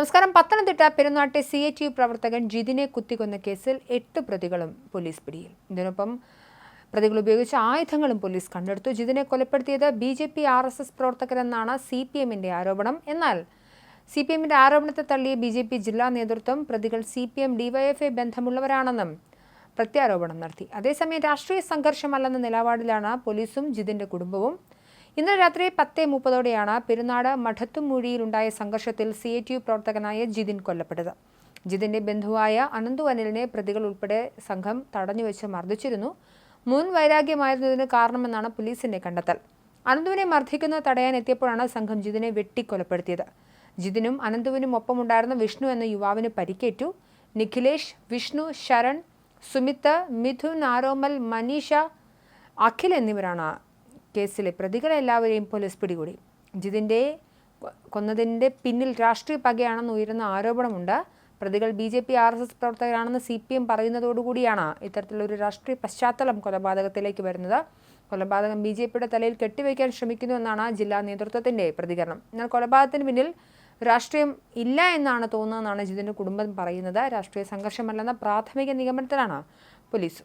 നമസ്കാരം. പത്തനംതിട്ട പെരുന്നാട്ടെ C I T U പ്രവർത്തകൻ ജിതിനെ കുത്തിക്കൊന്ന കേസിൽ എട്ട് പ്രതികളും പോലീസ് പിടിയിൽ. ഇതിനൊപ്പം പ്രതികൾ ഉപയോഗിച്ച ആയുധങ്ങളും പോലീസ് കണ്ടെടുത്തു. ജിതിനെ കൊലപ്പെടുത്തിയത് B J P R S S പ്രവർത്തകരെന്നാണ് C P എമ്മിന്റെ ആരോപണം. എന്നാൽ സി പി എമ്മിന്റെ ആരോപണത്തെ തള്ളിയ ബി ജെ പി ജില്ലാ നേതൃത്വം പ്രതികൾ സി പി എം ഡിവൈഎഫ്ഐ ബന്ധമുള്ളവരാണെന്നും പ്രത്യാരോപണം നടത്തി. അതേസമയം രാഷ്ട്രീയ സംഘർഷമല്ലെന്ന നിലപാടിലാണ് പോലീസും ജിതിന്റെ കുടുംബവും. ഇന്നലെ രാത്രി പത്തേ മുപ്പതോടെയാണ് പെരുന്നാട് മഠത്തുമൂഴിയിലുണ്ടായ സംഘർഷത്തിൽ സി എ ടി യു പ്രവർത്തകനായ ജിതിൻ കൊല്ലപ്പെട്ടത്. ജിതിന്റെ ബന്ധുവായ അനന്തു അനിലിനെ പ്രതികൾ ഉൾപ്പെടെ സംഘം തടഞ്ഞുവെച്ച് മർദ്ദിച്ചിരുന്നു. മുൻ വൈരാഗ്യമായിരുന്നതിന് കാരണമെന്നാണ് പോലീസിന്റെ കണ്ടെത്തൽ. അനന്തുവിനെ മർദ്ദിക്കുന്നത് തടയാൻ എത്തിയപ്പോഴാണ് സംഘം ജിതിനെ വെട്ടിക്കൊലപ്പെടുത്തിയത്. ജിതിനും അനന്തുവിനും ഒപ്പമുണ്ടായിരുന്ന വിഷ്ണു എന്ന യുവാവിന് പരിക്കേറ്റു. നിഖിലേഷ് വിഷ്ണു ശരൺ സുമിത്ത് മിഥുൻ ആരോമൽ മനീഷ അഖിൽ എന്നിവരാണ് കേസിലെ പ്രതികളെല്ലാവരെയും പോലീസ് പിടികൂടി. ജിതിന്റെ കൊന്നതിന്റെ പിന്നിൽ രാഷ്ട്രീയ പകയാണെന്ന് ഉയരുന്ന ആരോപണമുണ്ട്. പ്രതികൾ B J P R S S പ്രവർത്തകരാണെന്ന് C P M പറയുന്നതോടുകൂടിയാണ് ഇത്തരത്തിലൊരു രാഷ്ട്രീയ പശ്ചാത്തലം കൊലപാതകത്തിലേക്ക് വരുന്നത്. കൊലപാതകം ബി ജെ പിയുടെ തലയിൽ കെട്ടിവയ്ക്കാൻ ശ്രമിക്കുന്നുവെന്നാണ് ജില്ലാ നേതൃത്വത്തിന്റെ പ്രതികരണം. എന്നാൽ കൊലപാതകത്തിന് പിന്നിൽ രാഷ്ട്രീയം ഇല്ല എന്നാണ് തോന്നുന്നതെന്നാണ് ജിതിന്റെ കുടുംബം പറയുന്നത്. രാഷ്ട്രീയ സംഘർഷമല്ലെന്ന പ്രാഥമിക നിഗമനത്തിലാണ് പോലീസ്.